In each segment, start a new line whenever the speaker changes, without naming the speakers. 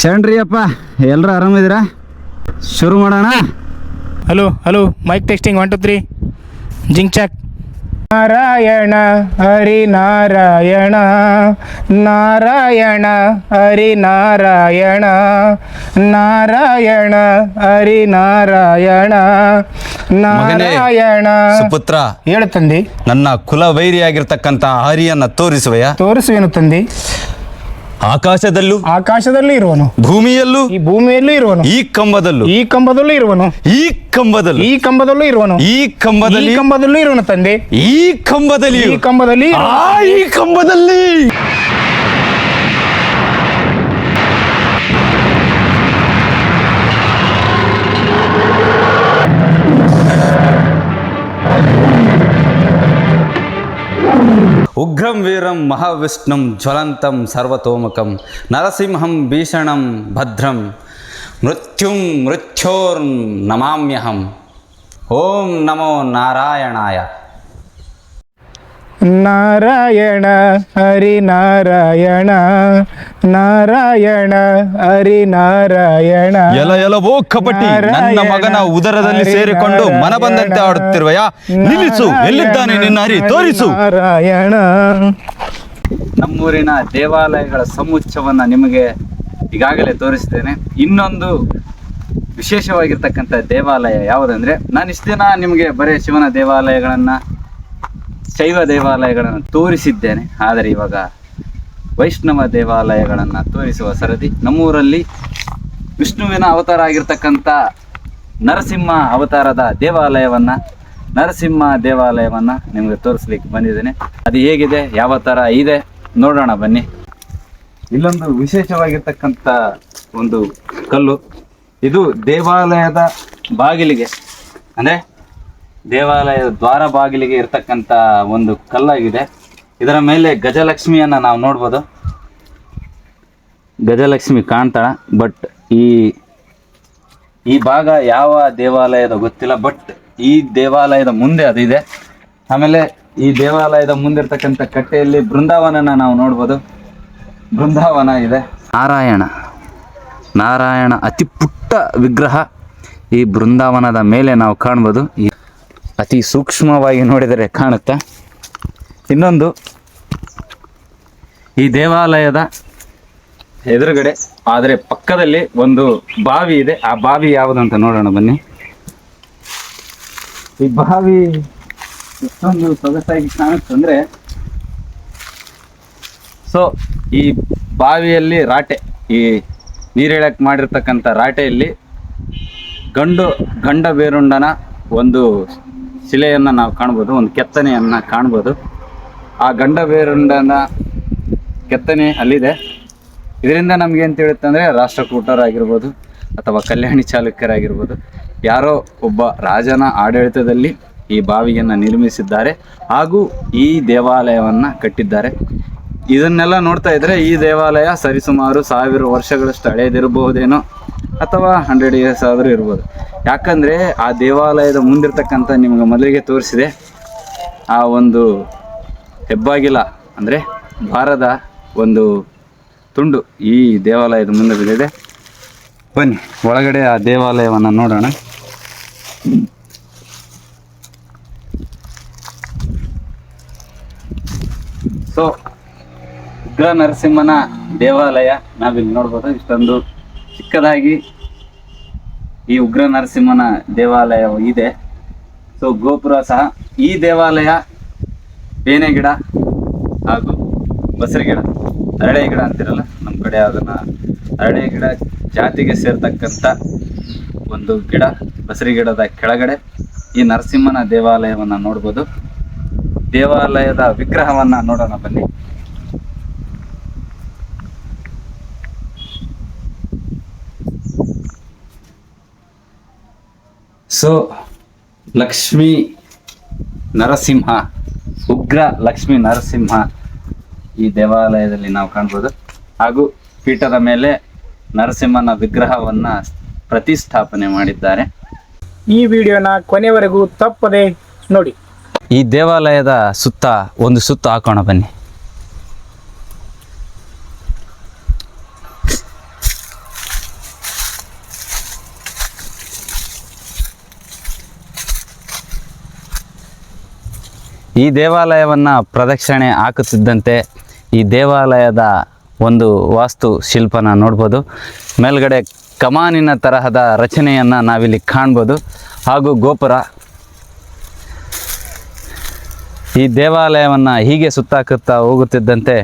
ಶರಣ್ರಿ ಅಪ್ಪ ಎಲ್ಲರೂ ಆರಾಮಿದ್ದೀರಾ? ಶುರು ಮಾಡೋಣ.
Hello hello mic testing one two three zinc ಚಾಕ್ ನಾರಾಯಣ ಹರಿ ನಾರಾಯಣ ನಾರಾಯಣ ಹರಿ ನಾರಾಯಣ ನಾರಾಯಣ ಹರಿ ನಾರಾಯಣ. ನಾರಾಯಣ
ಸುಪುತ್ರ.
ಹೇಳು ತಂದಿ.
ನನ್ನ ಕುಲ ಕುಲವೈರಿಯಾಗಿರ್ತಕ್ಕಂಥ ಹರಿಯನ್ನ ತೋರಿಸುವೆಯ?
ತೋರಿಸುವೆನು ತಂದಿ?
ಆಕಾಶದಲ್ಲೂ
ಆಕಾಶದಲ್ಲಿ ಇರುವನು.
ಭೂಮಿಯಲ್ಲೂ
ಈ ಭೂಮಿಯಲ್ಲೂ ಇರುವನು.
ಈ ಕಂಬದಲ್ಲೂ.
ಈ ಕಂಬದಲ್ಲೂ ಇರುವನು.
ಈ ಕಂಬದಲ್ಲೂ.
ಈ ಕಂಬದಲ್ಲೂ ಇರುವನು.
ಈ
ಈ
ಕಂಬದಲ್ಲಿ
ಕಂಬದಲ್ಲೂ ಇರುವನು ತಂದೆ.
ಈ ಕಂಬದಲ್ಲಿ
ಈ ಕಂಬದಲ್ಲಿ
ಆ ಈ ಕಂಬದಲ್ಲಿ. ఉగ్రం వీరం మహావిష్ణుం జ్వలంతం సర్వతోముఖం నరసింహం భీషణం భద్రం మృత్యుం మృత్యోర్ం నమామ్యహం. ఓం నమో నారాయణాయ.
నారాయణ హరి నారాయణ ನಾರಾಯಣ ಹರಿ ನಾರಾಯಣ
ಎಲ ಎಲವೋ ಕಪಟಿ ನನ್ನ ಮಗನ ಉದರದಲ್ಲಿ ಸೇರಿಕೊಂಡು ಮನ ಬಂದಂತೆ ಆಡುತ್ತಿರುವೆಯ? ನಿಲ್ಲಿಸು ಎಲ್ಲಿದ್ದಾನೆ ನಿನ್ನ ಹರಿ? ತೋರಿಸು.
ನಾರಾಯಣ.
ನಮ್ಮೂರಿನ ದೇವಾಲಯಗಳ ಸಮುಚ್ಚವನ್ನ ನಿಮಗೆ ಈಗಾಗಲೇ ತೋರಿಸ್ತೇನೆ. ಇನ್ನೊಂದು ವಿಶೇಷವಾಗಿರ್ತಕ್ಕಂಥ ದೇವಾಲಯ ಯಾವುದಂದ್ರೆ ನಾನು ಇಷ್ಟು ದಿನ ನಿಮಗೆ ಬರೀ ಶಿವನ ದೇವಾಲಯಗಳನ್ನ ಶೈವ ದೇವಾಲಯಗಳನ್ನು ತೋರಿಸಿದ್ದೇನೆ. ಆದರೆ ಇವಾಗ ವೈಷ್ಣವ ದೇವಾಲಯಗಳನ್ನು ತೋರಿಸುವ ಸರದಿ. ನಮ್ಮೂರಲ್ಲಿ ವಿಷ್ಣುವಿನ ಅವತಾರ ಆಗಿರ್ತಕ್ಕಂಥ ನರಸಿಂಹ ಅವತಾರದ ದೇವಾಲಯವನ್ನ, ನರಸಿಂಹ ದೇವಾಲಯವನ್ನ ನಿಮಗೆ ತೋರಿಸ್ಲಿಕ್ಕೆ ಬಂದಿದ್ದೇನೆ. ಅದು ಹೇಗಿದೆ? ಯಾವ ಥರ ಇದೆ? ನೋಡೋಣ ಬನ್ನಿ. ಇಲ್ಲೊಂದು ವಿಶೇಷವಾಗಿರ್ತಕ್ಕಂಥ ಒಂದು ಕಲ್ಲು. ಇದು ದೇವಾಲಯದ ಬಾಗಿಲಿಗೆ. ಅಂದ್ರೆ ದೇವಾಲಯದ ದ್ವಾರ ಬಾಗಿಲಿಗೆ ಇರ್ತಕ್ಕಂಥ ಒಂದು ಕಲ್ಲಾಗಿದೆ. ಇದರ ಮೇಲೆ ಗಜಲಕ್ಷ್ಮಿಯನ್ನು ನಾವು ನೋಡ್ಬೋದು. ಗಜಲಕ್ಷ್ಮಿ ಕಾಣ್ತಾಳ ಬಟ್ ಈ ಈ ಭಾಗ ಯಾವ ದೇವಾಲಯದ ಗೊತ್ತಿಲ್ಲ ಬಟ್ ಈ ದೇವಾಲಯದ ಮುಂದೆ ಅದಿದೆ. ಆಮೇಲೆ ಈ ದೇವಾಲಯದ ಮುಂದೆ ಇರ್ತಕ್ಕಂಥ ಕಟ್ಟೆಯಲ್ಲಿ ಬೃಂದಾವನನ ನಾವು ನೋಡ್ಬೋದು. ಬೃಂದಾವನ ಇದೆ. ನಾರಾಯಣ ನಾರಾಯಣ ಅತಿ ಪುಟ್ಟ ವಿಗ್ರಹ ಈ ಬೃಂದಾವನದ ಮೇಲೆ ನಾವು ಕಾಣ್ಬೋದು. ಅತಿ ಸೂಕ್ಷ್ಮವಾಗಿ ನೋಡಿದರೆ ಕಾಣುತ್ತಾ, ಇನ್ನೊಂದು ಈ ದೇವಾಲಯದ ಎದುರುಗಡೆ, ಆದರೆ ಪಕ್ಕದಲ್ಲಿ ಒಂದು ಬಾವಿ ಇದೆ. ಆ ಬಾವಿ ಯಾವುದು ಅಂತ ನೋಡೋಣ ಬನ್ನಿ. ಈ ಬಾವಿ ಎಷ್ಟೊಂದು ಸೊಗಸಾಗಿ ಕಾಣಿಸ್ತಂದ್ರೆ ಸೊ ಈ ಬಾವಿಯಲ್ಲಿ ರಾಟೆ, ಈ ನೀರಿಳಕ್ ಮಾಡಿರ್ತಕ್ಕಂಥ ರಾಟೆಯಲ್ಲಿ ಗಂಡು ಗಂಡ ಬೇರುಂಡನ ಒಂದು ಶಿಲೆಯನ್ನು ನಾವು ಕಾಣ್ಬೋದು, ಒಂದು ಕೆತ್ತನೆಯನ್ನು ಕಾಣ್ಬೋದು. ಆ ಗಂಡ ಬೇರುಂಡನ ಕೆತ್ತನೆ ಅಲ್ಲಿದೆ. ಇದರಿಂದ ನಮ್ಗೆ ಏನು ತಿಳಿಯುತ್ತೆ ಅಂದರೆ ರಾಷ್ಟ್ರಕೂಟರಾಗಿರ್ಬೋದು ಅಥವಾ ಕಲ್ಯಾಣಿ ಚಾಲುಕ್ಯರಾಗಿರ್ಬೋದು, ಯಾರೋ ಒಬ್ಬ ರಾಜನ ಆಡಳಿತದಲ್ಲಿ ಈ ಬಾವಿಯನ್ನು ನಿರ್ಮಿಸಿದ್ದಾರೆ ಹಾಗೂ ಈ ದೇವಾಲಯವನ್ನು ಕಟ್ಟಿದ್ದಾರೆ. ಇದನ್ನೆಲ್ಲ ನೋಡ್ತಾ ಇದ್ರೆ ಈ ದೇವಾಲಯ ಸರಿಸುಮಾರು ಸಾವಿರ ವರ್ಷಗಳಷ್ಟು ಹಳೆಯದಿರಬಹುದೇನೋ ಅಥವಾ ಹಂಡ್ರೆಡ್ ಇಯರ್ಸ್ ಆದರೂ ಇರ್ಬೋದು. ಯಾಕಂದರೆ ಆ ದೇವಾಲಯದ ಮುಂದಿರ್ತಕ್ಕಂಥ ನಿಮಗೆ ಮೊದಲಿಗೆ ತೋರಿಸಿದೆ ಆ ಒಂದು ಹೆಬ್ಬಾಗಿಲ ಅಂದರೆ ಭಾರದ ಒಂದು ತುಂಡು ಈ ದೇವಾಲಯದ ಮುಂದೆ ಬಿದ್ದಿದೆ. ಬನ್ನಿ, ಒಳಗಡೆ ಆ ದೇವಾಲಯವನ್ನು ನೋಡೋಣ. ಸೊ ಉಗ್ರ ನರಸಿಂಹನ ದೇವಾಲಯ ನಾವಿಲ್ಲಿ ನೋಡ್ಬೋದು. ಇಷ್ಟೊಂದು ಚಿಕ್ಕದಾಗಿ ಈ ಉಗ್ರ ನರಸಿಂಹನ ದೇವಾಲಯ ಇದೆ. ಸೊ ಗೋಪುರ ಸಹ ಈ ದೇವಾಲಯ, ಬೇನೆ ಗಿಡ ಹಾಗೂ ಬಸರಿ ಗಿಡ. ಅರಳೆ ಗಿಡ ಅಂತಿರಲ್ಲ ನಮ್ಮ ಕಡೆ ಅದನ್ನ ಅರಳೆ ಗಿಡ ಜಾತಿಗೆ ಸೇರ್ತಕ್ಕಂಥ ಒಂದು ಗಿಡ, ಬಸರಿ ಗಿಡದ ಕೆಳಗಡೆ ಈ ನರಸಿಂಹನ ದೇವಾಲಯವನ್ನ ನೋಡ್ಬೋದು. ದೇವಾಲಯದ ವಿಗ್ರಹವನ್ನ ನೋಡೋಣ ಬನ್ನಿ. ಸೊ, ಲಕ್ಷ್ಮೀ ನರಸಿಂಹ, ಉಗ್ರ ಲಕ್ಷ್ಮೀ ನರಸಿಂಹ ಈ ದೇವಾಲಯದಲ್ಲಿ ನಾವು ಕಾಣ್ಬೋದು. ಹಾಗೂ ಪೀಠದ ಮೇಲೆ ನರಸಿಂಹನ ವಿಗ್ರಹವನ್ನ ಪ್ರತಿಷ್ಠಾಪನೆ ಮಾಡಿದ್ದಾರೆ.
ಈ ವಿಡಿಯೋನ ಕೊನೆವರೆಗೂ ತಪ್ಪದೆ ನೋಡಿ.
ಈ ದೇವಾಲಯದ ಸುತ್ತ ಒಂದು ಸುತ್ತು ಹಾಕೋಣ ಬನ್ನಿ. ಈ ದೇವಾಲಯವನ್ನು ಪ್ರದಕ್ಷಿಣೆ ಹಾಕುತ್ತಿದ್ದಂತೆ ಈ ದೇವಾಲಯದ ಒಂದು ವಾಸ್ತು ಶಿಲ್ಪನ ನೋಡ್ಬೋದು. ಮೇಲ್ಗಡೆ ಕಮಾನಿನ ತರಹದ ರಚನೆಯನ್ನು ನಾವಿಲ್ಲಿ ಕಾಣ್ಬೋದು. ಹಾಗೂ ಗೋಪುರ. ಈ ದೇವಾಲಯವನ್ನು ಹೀಗೆ ಸುತ್ತಾಕುತ್ತಾ ಹೋಗುತ್ತಿದ್ದಂತೆ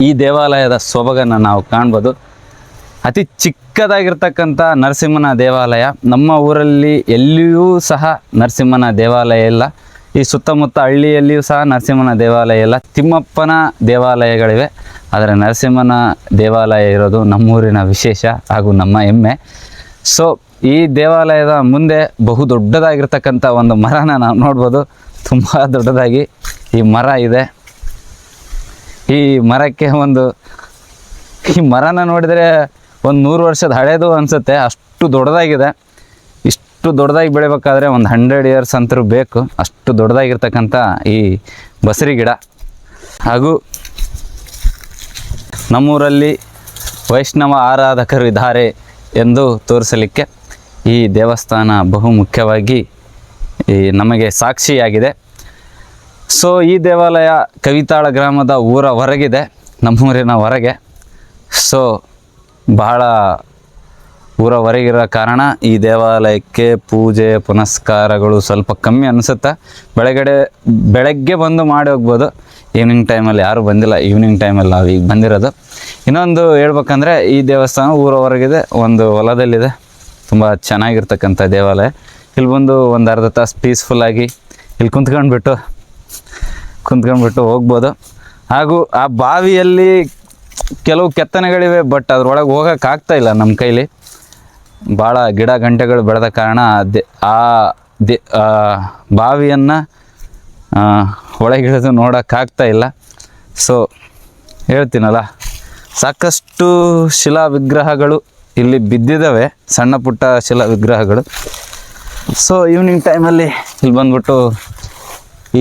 ಈ ದೇವಾಲಯದ ಸೊಬಗನ್ನು ನಾವು ಕಾಣ್ಬೋದು. ಅತಿ ಚಿಕ್ಕದಾಗಿರ್ತಕ್ಕಂಥ ನರಸಿಂಹನ ದೇವಾಲಯ. ನಮ್ಮ ಊರಲ್ಲಿ ಎಲ್ಲಿಯೂ ಸಹ ನರಸಿಂಹನ ದೇವಾಲಯ ಇಲ್ಲ. ಈ ಸುತ್ತಮುತ್ತ ಹಳ್ಳಿಯಲ್ಲಿಯೂ ಸಹ ನರಸಿಂಹನ ದೇವಾಲಯ ಇಲ್ಲ. ತಿಮ್ಮಪ್ಪನ ದೇವಾಲಯಗಳಿವೆ. ಆದರೆ ನರಸಿಂಹನ ದೇವಾಲಯ ಇರೋದು ನಮ್ಮೂರಿನ ವಿಶೇಷ ಹಾಗೂ ನಮ್ಮ ಹೆಮ್ಮೆ. ಸೊ ಈ ದೇವಾಲಯದ ಮುಂದೆ ಬಹು ದೊಡ್ಡದಾಗಿರ್ತಕ್ಕಂಥ ಒಂದು ಮರನ ನಾವು ನೋಡ್ಬೋದು. ತುಂಬ ದೊಡ್ಡದಾಗಿ ಈ ಮರ ಇದೆ. ಈ ಮರಕ್ಕೆ ಒಂದು ಈ ಮರನ ನೋಡಿದರೆ ಒಂದು ನೂರು ವರ್ಷದ ಹಳೇದು ಅನಿಸುತ್ತೆ. ಅಷ್ಟು ದೊಡ್ಡದಾಗಿದೆ. ಇಷ್ಟು ದೊಡ್ಡದಾಗಿ ಬೆಳಿಬೇಕಾದ್ರೆ ಒಂದು ಹಂಡ್ರೆಡ್ ಇಯರ್ಸ್ ಅಂತರೂ ಬೇಕು. ಅಷ್ಟು ದೊಡ್ಡದಾಗಿರ್ತಕ್ಕಂಥ ಈ ಬಸರಿ ಗಿಡ. ಹಾಗೂ ನಮ್ಮೂರಲ್ಲಿ ವೈಷ್ಣವ ಆರಾಧಕರು ಇದ್ದಾರೆ ಎಂದು ತೋರಿಸಲಿಕ್ಕೆ ಈ ದೇವಸ್ಥಾನ ಬಹು ಮುಖ್ಯವಾಗಿ ಈ ನಮಗೆ ಸಾಕ್ಷಿಯಾಗಿದೆ. ಸೊ, ಈ ದೇವಾಲಯ ಕವಿತಾಳ ಗ್ರಾಮದ ಊರ ಹೊರಗಿದೆ, ನಮ್ಮೂರಿನ ಹೊರಗೆ. ಸೊ ಬಹಳ ಊರ ಹೊರಗಿರೋ ಕಾರಣ ಈ ದೇವಾಲಯಕ್ಕೆ ಪೂಜೆ, ಪುನಸ್ಕಾರಗಳು ಸ್ವಲ್ಪ ಕಮ್ಮಿ ಅನಿಸುತ್ತೆ. ಬೆಳಗಡೆ, ಬೆಳಗ್ಗೆ ಬಂದು ಮಾಡಿ ಹೋಗ್ಬೋದು. ಈವ್ನಿಂಗ್ ಟೈಮಲ್ಲಿ ಯಾರೂ ಬಂದಿಲ್ಲ. ಈವ್ನಿಂಗ್ ಟೈಮಲ್ಲಿ ನಾವು ಈಗ ಬಂದಿರೋದು. ಇನ್ನೊಂದು ಹೇಳ್ಬೇಕಂದ್ರೆ ಈ ದೇವಸ್ಥಾನ ಊರ ಹೊರಗಿದೆ ಒಂದು ಹೊಲದಲ್ಲಿದೆ. ತುಂಬ ಚೆನ್ನಾಗಿರ್ತಕ್ಕಂಥ ದೇವಾಲಯ. ಇಲ್ಲಿ ಬಂದು ಒಂದು ಅರ್ಧ ತಾಸು ಪೀಸ್ಫುಲ್ಲಾಗಿ ಇಲ್ಲಿ ಕುಂತ್ಕೊಂಡ್ಬಿಟ್ಟು ಕುಂತ್ಕೊಂಡ್ಬಿಟ್ಟು ಹೋಗ್ಬೋದು. ಹಾಗೂ ಆ ಬಾವಿಯಲ್ಲಿ ಕೆಲವು ಕೆತ್ತನೆಗಳಿವೆ ಬಟ್ ಅದ್ರೊಳಗೆ ಹೋಗೋಕೆ ಆಗ್ತಾ ಇಲ್ಲ ನಮ್ಮ ಕೈಲಿ. ಭಾಳ ಗಿಡ ಗಂಟೆಗಳು ಬೆಳೆದ ಕಾರಣ ದೆ ಆ ದೆ ಬಾವಿಯನ್ನು ಒಳಗಿಳಿದು ನೋಡೋಕ್ಕಾಗ್ತಾ ಇಲ್ಲ. ಸೊ ಹೇಳ್ತೀನಲ್ಲ, ಸಾಕಷ್ಟು ಶಿಲಾ ವಿಗ್ರಹಗಳು ಇಲ್ಲಿ ಬಿದ್ದಿದ್ದಾವೆ, ಸಣ್ಣ ಪುಟ್ಟ ಶಿಲಾ ವಿಗ್ರಹಗಳು ಸೊ ಈವ್ನಿಂಗ್ ಟೈಮಲ್ಲಿ ಇಲ್ಲಿ ಬಂದ್ಬಿಟ್ಟು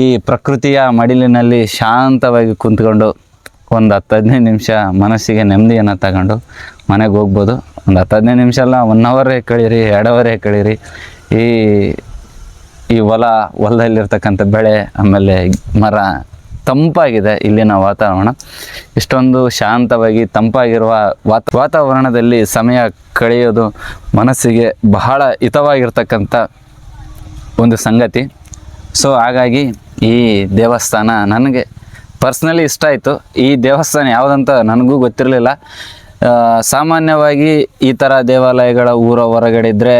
ಈ ಪ್ರಕೃತಿಯ ಮಡಿಲಿನಲ್ಲಿ ಶಾಂತವಾಗಿ ಕುಂತ್ಕೊಂಡು ಒಂದು ಹತ್ತು ಹದಿನೈದು ನಿಮಿಷ ಮನಸ್ಸಿಗೆ ನೆಮ್ಮದಿಯನ್ನು ತಗೊಂಡು ಮನೆಗೆ ಹೋಗ್ಬೋದು. ಒಂದು ಹತ್ತು ಹದಿನೈದು ನಿಮಿಷ ಅಲ್ಲ ಒನ್ ಅವರೇ ಕಳೀರಿ, ಎರಡು ಅವರೇ ಕಳೀರಿ. ಈ ಈ ಹೊಲ, ಹೊಲದಲ್ಲಿರ್ತಕ್ಕಂಥ ಬೆಳೆ, ಆಮೇಲೆ ಮರ ತಂಪಾಗಿದೆ ಇಲ್ಲಿನ ವಾತಾವರಣ. ಇಷ್ಟೊಂದು ಶಾಂತವಾಗಿ, ತಂಪಾಗಿರುವ ವಾತ, ವಾತಾವರಣದಲ್ಲಿ ಸಮಯ ಕಳೆಯೋದು ಮನಸ್ಸಿಗೆ ಬಹಳ ಹಿತವಾಗಿರ್ತಕ್ಕಂಥ ಒಂದು ಸಂಗತಿ. ಸೊ ಹಾಗಾಗಿ ಈ ದೇವಸ್ಥಾನ ನನಗೆ ಪರ್ಸ್ನಲಿ ಇಷ್ಟ ಆಯಿತು. ಈ ದೇವಸ್ಥಾನ ಯಾವುದಂತ ನನಗೂ ಗೊತ್ತಿರಲಿಲ್ಲ. ಸಾಮಾನ್ಯವಾಗಿ ಈ ಥರ ದೇವಾಲಯಗಳ ಊರ ಹೊರಗಡೆ ಇದ್ದರೆ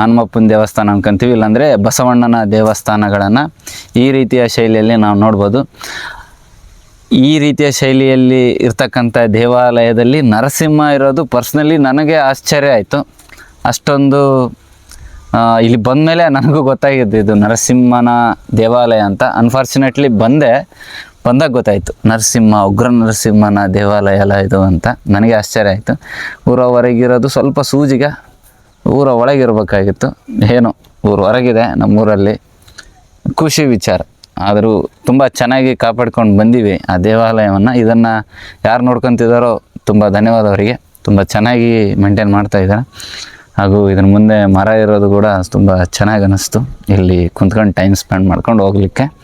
ಹನುಮಪ್ಪನ ದೇವಸ್ಥಾನ ಅನ್ಕೊಂತೀವಿ. ಇಲ್ಲಾಂದರೆ ಬಸವಣ್ಣನ ದೇವಸ್ಥಾನಗಳನ್ನು ಈ ರೀತಿಯ ಶೈಲಿಯಲ್ಲಿ ನಾವು ನೋಡ್ಬೋದು. ಈ ರೀತಿಯ ಶೈಲಿಯಲ್ಲಿ ಇರ್ತಕ್ಕಂಥ ದೇವಾಲಯದಲ್ಲಿ ನರಸಿಂಹ ಇರೋದು ಪರ್ಸ್ನಲಿ ನನಗೆ ಆಶ್ಚರ್ಯ ಆಯಿತು. ಅಷ್ಟೊಂದು ಇಲ್ಲಿ ಬಂದ ಮೇಲೆ ನನಗೂ ಗೊತ್ತಾಗಿದ್ದು ಇದು ನರಸಿಂಹನ ದೇವಾಲಯ ಅಂತ. ಅನ್ಫಾರ್ಚುನೇಟ್ಲಿ ಬಂದೆ. ಬಂದಾಗ ಗೊತ್ತಾಯಿತು, ನರಸಿಂಹ, ಉಗ್ರ ನರಸಿಂಹನ ದೇವಾಲಯ ಎಲ್ಲ ಇದು ಅಂತ. ನನಗೆ ಆಶ್ಚರ್ಯ ಆಯಿತು. ಊರ ಹೊರಗಿರೋದು ಸ್ವಲ್ಪ ಸೂಜಿಗ, ಊರ ಒಳಗಿರ್ಬೇಕಾಗಿತ್ತು. ಏನು, ಊರು ಹೊರಗಿದೆ ನಮ್ಮೂರಲ್ಲಿ. ಖುಷಿ ವಿಚಾರ. ಆದರೂ ತುಂಬ ಚೆನ್ನಾಗಿ ಕಾಪಾಡ್ಕೊಂಡು ಬಂದೀವಿ ಆ ದೇವಾಲಯವನ್ನು. ಇದನ್ನು ಯಾರು ನೋಡ್ಕೊತಿದ್ದಾರೋ ತುಂಬ ಧನ್ಯವಾದ ಅವರಿಗೆ. ತುಂಬ ಚೆನ್ನಾಗಿ ಮೇಂಟೈನ್ ಮಾಡ್ತಾ ಇದ್ದಾರೆ. ಹಾಗೂ ಇದ್ರ ಮುಂದೆ ಮರ ಇರೋದು ಕೂಡ ತುಂಬ ಚೆನ್ನಾಗಿ ಅನ್ನಿಸ್ತು ಇಲ್ಲಿ ಕುಂತ್ಕೊಂಡು ಟೈಮ್ ಸ್ಪೆಂಡ್ ಮಾಡ್ಕೊಂಡು ಹೋಗ್ಲಿಕ್ಕೆ.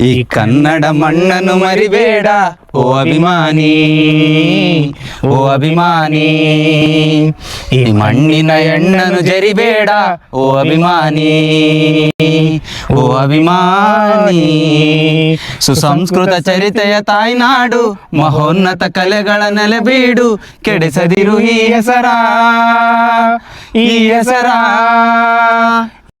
ಈ ಕನ್ನಡ ಮಣ್ಣನ್ನು ಮರಿಬೇಡ. ಓ ಅಭಿಮಾನಿ ಓ ಅಭಿಮಾನಿ. ಈ ಮಣ್ಣಿನ ಎಣ್ಣನು ಜರಿಬೇಡ. ಓ ಅಭಿಮಾನಿ ಓ ಅಭಿಮಾನಿ. ಸುಸಂಸ್ಕೃತ ಚರಿತೆಯ ತಾಯ್ನಾಡು, ಮಹೋನ್ನತ ಕಲೆಗಳ ನೆಲೆಬೀಡು ಕೆಡಿಸದಿರು ಈ ಹೆಸರ ಈ ಹೆಸರ.